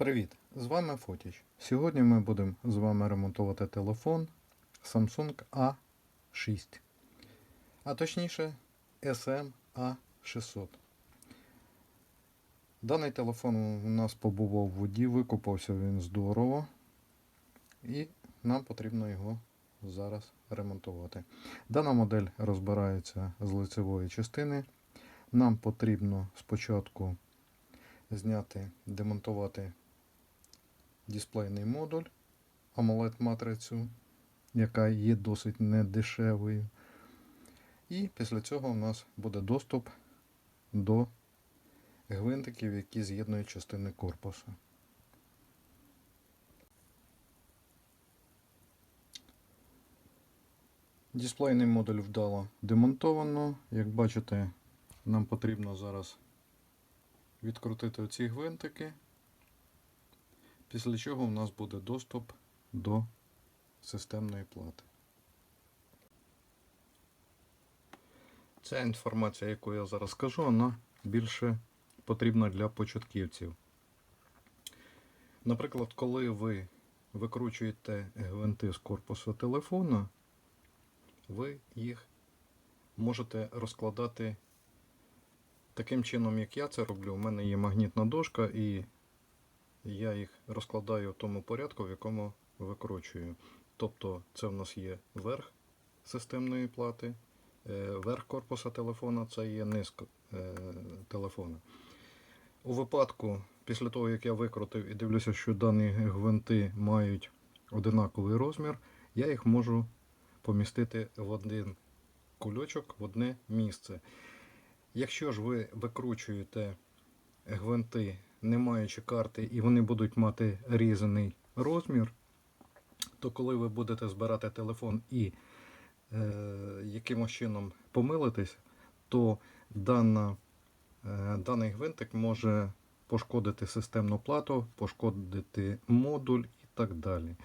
Привіт! З вами Фотіч. Сьогодні ми будемо з вами ремонтувати телефон Samsung A6. А точніше SM A600. Даний телефон у нас побував в воді, викупався він здорово. І нам потрібно його зараз ремонтувати. Дана модель розбирається з лицевої частини. Нам потрібно спочатку зняти, демонтувати дисплейний модуль AMOLED матрицю, яка є досить недешевою. І після цього у нас буде доступ до гвинтиків, які з'єднують частини корпусу. Дисплейний модуль вдало демонтовано. Як бачите, нам потрібно зараз відкрутити оці гвинтики, після чого у нас буде доступ до системної плати. Ця інформація, яку я зараз скажу, вона більше потрібна для початківців. Наприклад, коли ви викручуєте гвинти з корпусу телефона, ви їх можете розкладати таким чином, як я це роблю. У мене є магнітна дошка, і я їх розкладаю в тому порядку, в якому викручую. Тобто, це в нас є верх системної плати, е, верх корпуса телефона, це є низ е, телефона. У випадку, після того, як я викрутив і дивлюся, що дані гвинти мають одинаковий розмір, я їх можу помістити в один кульочок, в одне місце. Якщо ж ви викручуєте гвинти, не маючи карти, і вони будуть мати різаний розмір, то коли ви будете збирати телефон і е, якимось чином помилитесь, то дана, е, даний гвинтик може пошкодити системну плату, пошкодити модуль і так далі.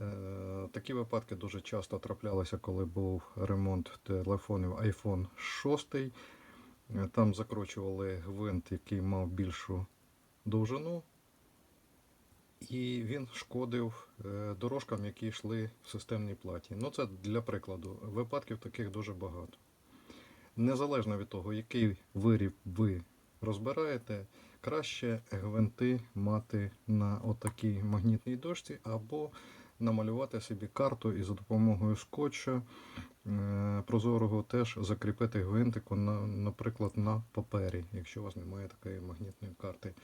Е, Такі випадки дуже часто траплялися, коли був ремонт телефонів iPhone 6. Е, Там закручували гвинт, який мав більшу довжину, і він шкодив е, дорожкам, які йшли в системній платі. Ну, це для прикладу. Випадків таких дуже багато. Незалежно від того, який виріб ви розбираєте, краще гвинти мати на отакій магнітній дошці або намалювати собі карту і за допомогою скотча е, прозорого теж закріпити гвинтику, наприклад, на папері, якщо у вас немає такої магнітної карти.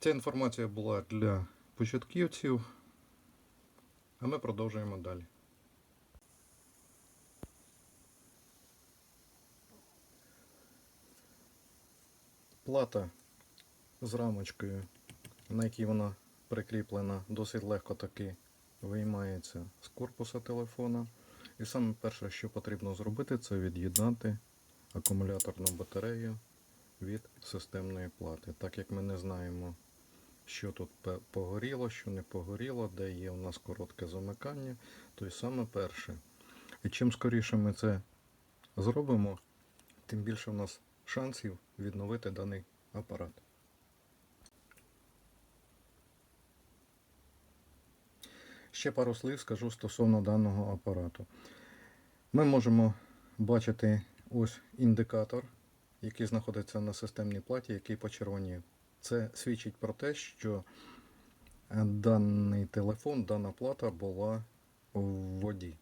Ця інформація була для початківців, а ми продовжуємо далі. Плата з рамочкою, на якій вона прикріплена, досить легко таки виймається з корпуса телефона. І саме перше, що потрібно зробити, це від'єднати акумуляторну батарею від системної плати. Так як ми не знаємо, що тут погоріло, що не погоріло, де є у нас коротке замикання, то й саме перше. І чим скоріше ми це зробимо, тим більше у нас шансів відновити даний апарат. Ще пару слів скажу стосовно даного апарату. Ми можемо бачити ось індикатор, який знаходиться на системній платі, який почервонів. Це свідчить про те, що е, даний телефон, дана плата була в воді.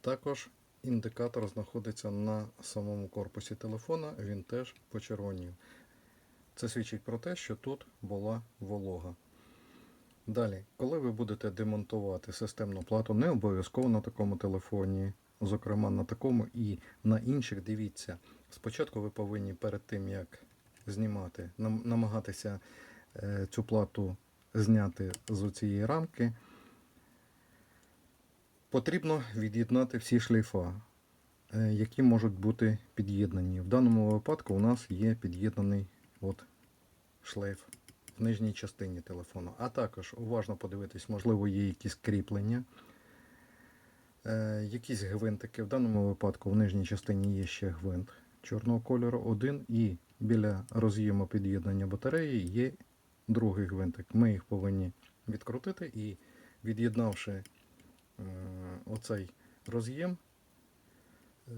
Також індикатор знаходиться на самому корпусі телефона, він теж почервонів. Це свідчить про те, що тут була волога. Далі, коли ви будете демонтувати системну плату, не обов'язково на такому телефоні, зокрема на такому і на інших, дивіться. Спочатку ви повинні перед тим, як знімати, намагатися е, цю плату зняти з цієї рамки, потрібно від'єднати всі шлейфа, е, які можуть бути під'єднані. В даному випадку у нас є під'єднаний от шлейф в нижній частині телефону. А також уважно подивитись, можливо, є якісь кріплення, е, якісь гвинтики. В даному випадку в нижній частині є ще гвинт чорного кольору один, і біля роз'єму під'єднання батареї є другий гвинтик. Ми їх повинні відкрутити і від'єднавши е, оцей роз'єм, е,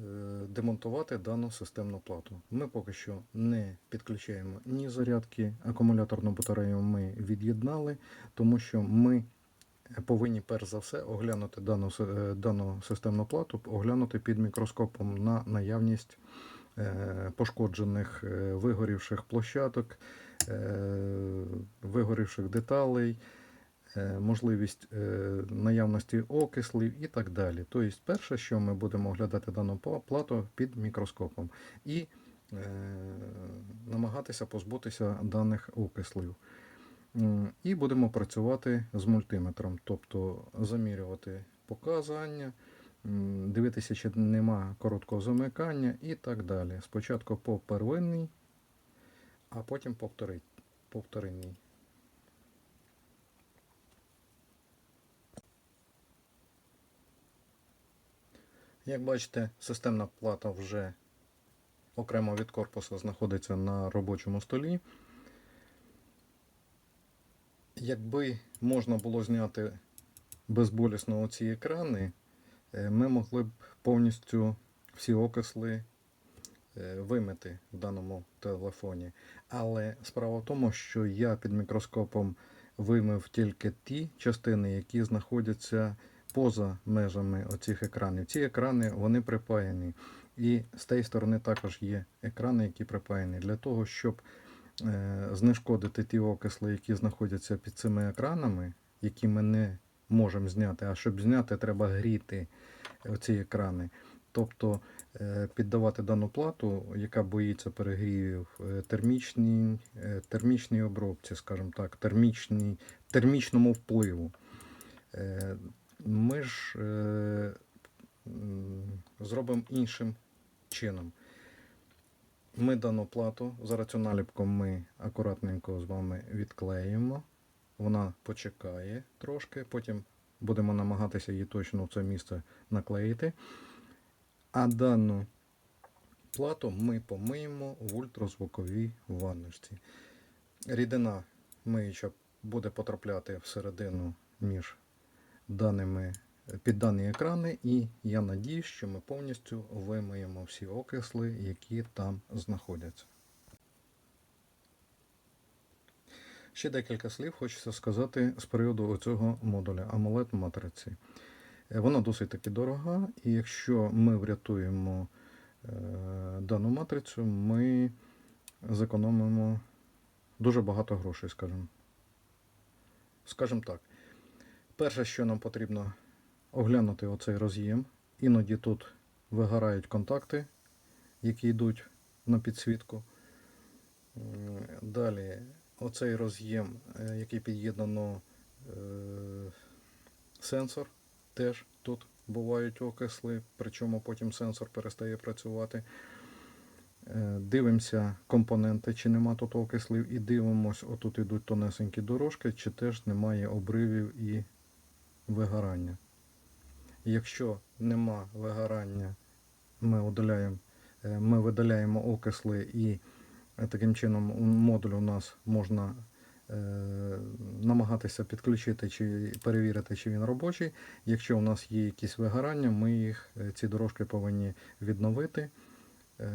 демонтувати дану системну плату. Ми поки що не підключаємо ні зарядки, акумуляторну батарею ми від'єднали, тому що ми повинні перш за все оглянути дану, е, дану системну плату, оглянути під мікроскопом на наявність пошкоджених е, вигорівших площадок, е, вигорівших деталей, е, можливість е, наявності окислів і так далі. Тобто, перше, що ми будемо оглядати дану плату під мікроскопом і е, намагатися позбутися даних окислів. І будемо працювати з мультиметром, тобто замірювати показання, дивитися, чи нема короткого замикання і так далі. Спочатку по первинній, а потім по вторинній. Як бачите, системна плата вже окремо від корпусу знаходиться на робочому столі. Якби можна було зняти безболісно оці екрани, ми могли б повністю всі окисли е, вимити в даному телефоні. Але справа в тому, що я під мікроскопом вимив тільки ті частини, які знаходяться поза межами оцих екранів. Ці екрани вони припаяні. І з тієї сторони також є екрани, які припаяні. Для того, щоб е, знешкодити ті окисли, які знаходяться під цими екранами, які ми не можемо зняти. А щоб зняти, треба гріти ці екрани. Тобто е, піддавати дану плату, яка боїться перегрівів, е, термічній, е, термічній обробці, скажімо так, термічній, термічному впливу. Ми ж зробимо іншим чином. Ми дану плату за раціоналіпком ми акуратненько з вами відклеїмо. Вона почекає трошки, потім будемо намагатися її точно в це місце наклеїти. А дану плату ми помиємо в ультразвуковій ванночці. Рідина миюча буде потрапляти всередину між даними під дані екрани, і я надіюсь, що ми повністю вимиємо всі окисли, які там знаходяться. Ще декілька слів хочеться сказати з приводу цього модуля AMOLED матриці. Е, Вона досить таки дорога, і якщо ми врятуємо е, дану матрицю, ми зекономимо дуже багато грошей, скажімо. Скажімо так. Перше, що нам потрібно оглянути оцей роз'єм. Іноді тут вигорають контакти, які йдуть на підсвітку. Далі оцей роз'єм, е, який під'єднано е, сенсор, теж тут бувають окисли, причому потім сенсор перестає працювати. Е, Дивимося компоненти, чи нема тут окислів, і дивимось, отут йдуть тонесенькі дорожки, чи теж немає обривів і вигорання. Якщо нема вигорання, ми, удаляємо, ми видаляємо окисли і таким чином модуль у нас можна е, намагатися підключити чи перевірити, чи він робочий. Якщо у нас є якісь вигорання, ми їх, е, ці дорожки повинні відновити. Е,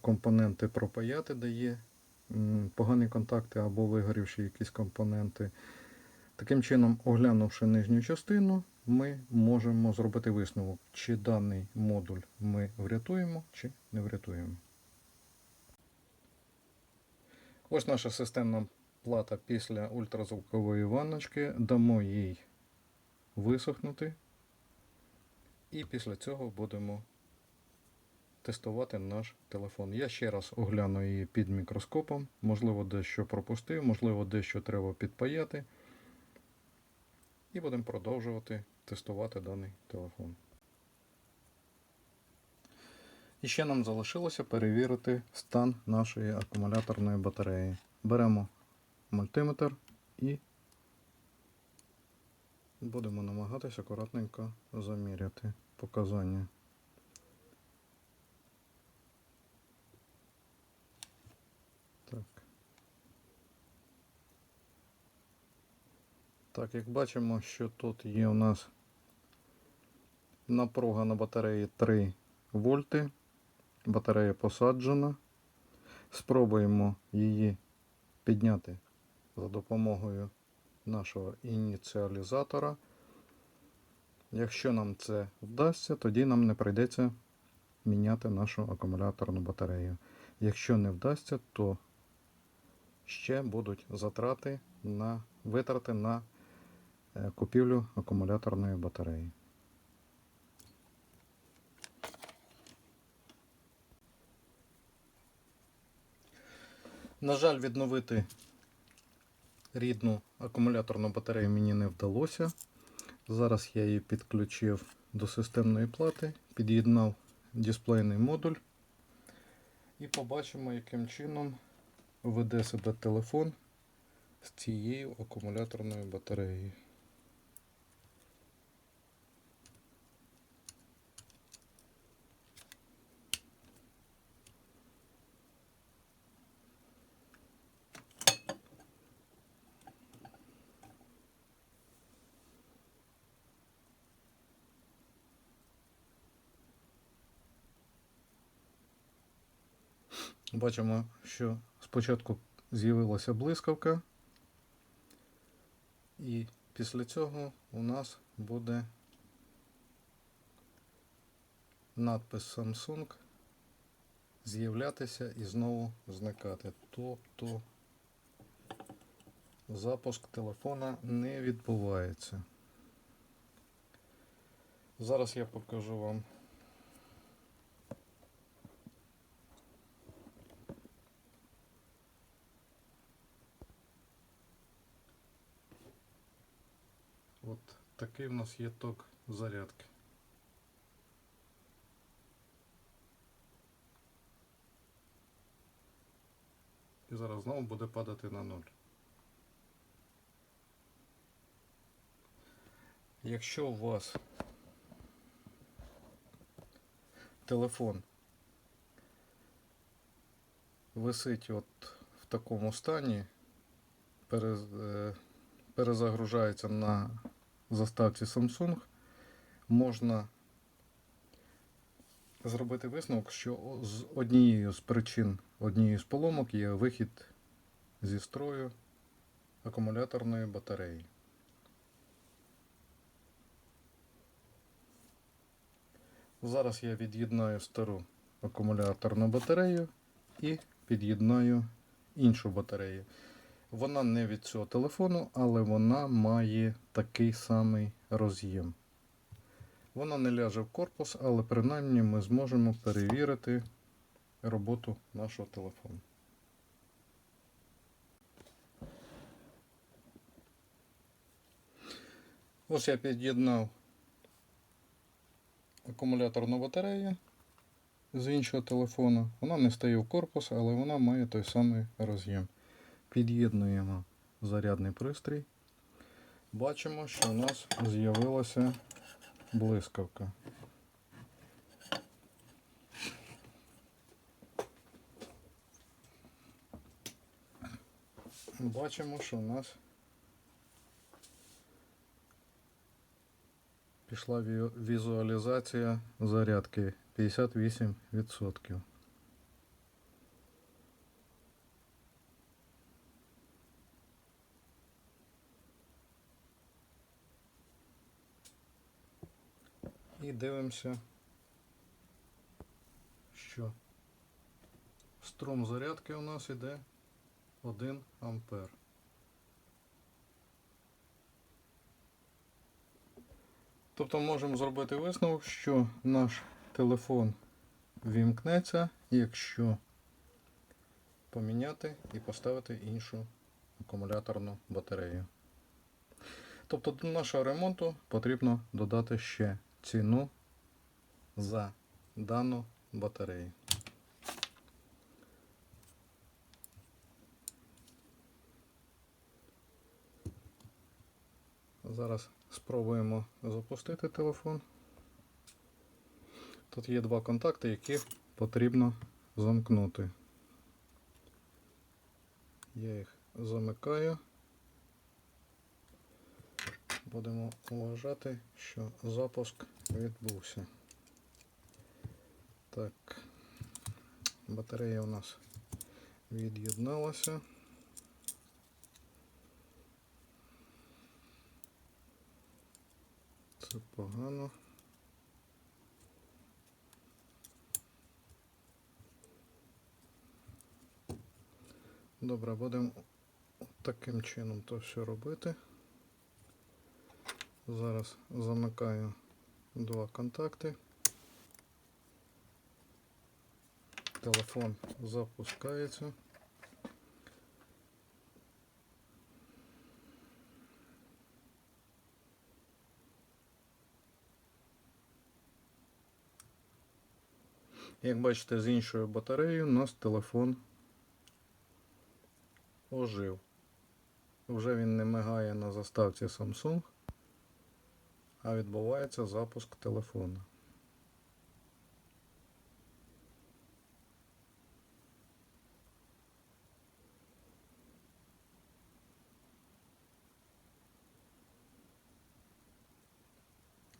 компоненти пропаяти, де є погані контакти або вигорівші якісь компоненти. Таким чином, оглянувши нижню частину, ми можемо зробити висновок, чи даний модуль ми врятуємо, чи не врятуємо. Ось наша системна плата після ультразвукової ванночки. Дамо їй висохнути. І після цього будемо тестувати наш телефон. Я ще раз огляну її під мікроскопом. Можливо, дещо пропустив, можливо, дещо треба підпаяти. І будемо продовжувати тестувати даний телефон. І ще нам залишилося перевірити стан нашої акумуляторної батареї. Беремо мультиметр і будемо намагатися акуратненько заміряти показання. Так. Так, як бачимо, що тут є у нас напруга на батареї 3 вольти. Батарея посаджена. Спробуємо її підняти за допомогою нашого ініціалізатора. Якщо нам це вдасться, тоді нам не прийдеться міняти нашу акумуляторну батарею. Якщо не вдасться, то ще будуть затрати на витрати на е, купівлю акумуляторної батареї. На жаль, відновити рідну акумуляторну батарею мені не вдалося. Зараз я її підключив до системної плати, під'єднав дисплейний модуль і побачимо, яким чином веде себе телефон з цією акумуляторною батареєю. Бачимо, що спочатку з'явилася блискавка, і після цього у нас буде надпис Samsung з'являтися і знову зникати. Тобто запуск телефона не відбувається. Зараз я покажу вам От такий в нас є ток зарядки. І зараз знову буде падати на нуль. Якщо у вас телефон висить от в такому стані, е, перезагружається на заставці Samsung, можна зробити висновок, що з однією з причин однією з поломок є вихід зі строю акумуляторної батареї. Зараз я від'єднаю стару акумуляторну батарею і під'єднаю іншу батарею. Вона не від цього телефону, але вона має такий самий роз'єм. Вона не ляже в корпус, але принаймні ми зможемо перевірити роботу нашого телефону. Ось я під'єднав акумуляторну батарею з іншого телефону. Вона не стає в корпус, але вона має той самий роз'єм. Під'єднуємо зарядний пристрій. Бачимо, що у нас з'явилася блискавка. Бачимо, що у нас пішла візуалізація зарядки 58%. І дивимося, що струм зарядки у нас іде 1 ампер. Тобто можемо зробити висновок, що наш телефон вімкнеться, якщо поміняти і поставити іншу акумуляторну батарею. Тобто до нашого ремонту потрібно додати ще ціну за дану батарею. Зараз спробуємо запустити телефон. Тут є два контакти, які потрібно замкнути. Я їх замикаю. Будемо вважати, що запуск відбувся. Так, батарея у нас від'єдналася. Це погано. Добре, будемо таким чином то все робити. Зараз замикаю два контакти. Телефон запускається. Як бачите, з іншою батареєю у нас телефон ожив. Вже він не мигає на заставці Samsung, а відбувається запуск телефону.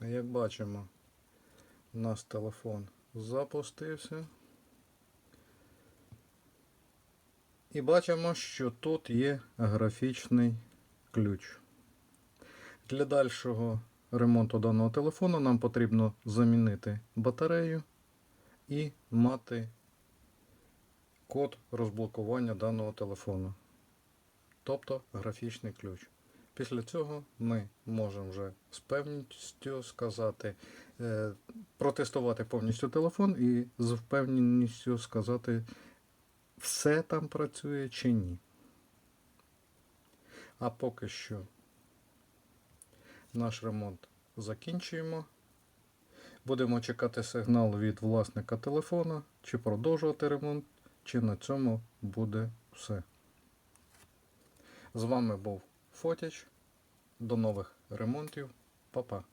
А Як бачимо, у нас телефон запустився. І бачимо, що тут є графічний ключ. Для дальшого ремонту даного телефону нам потрібно замінити батарею і мати код розблокування даного телефону. Тобто графічний ключ. Після цього ми можемо вже з певністю сказати, е, протестувати повністю телефон і з впевненістю сказати, все там працює чи ні. А поки що наш ремонт закінчуємо. Будемо чекати сигнал від власника телефона, чи продовжувати ремонт, чи на цьому буде все. З вами був Фотіч. До нових ремонтів. Па-па.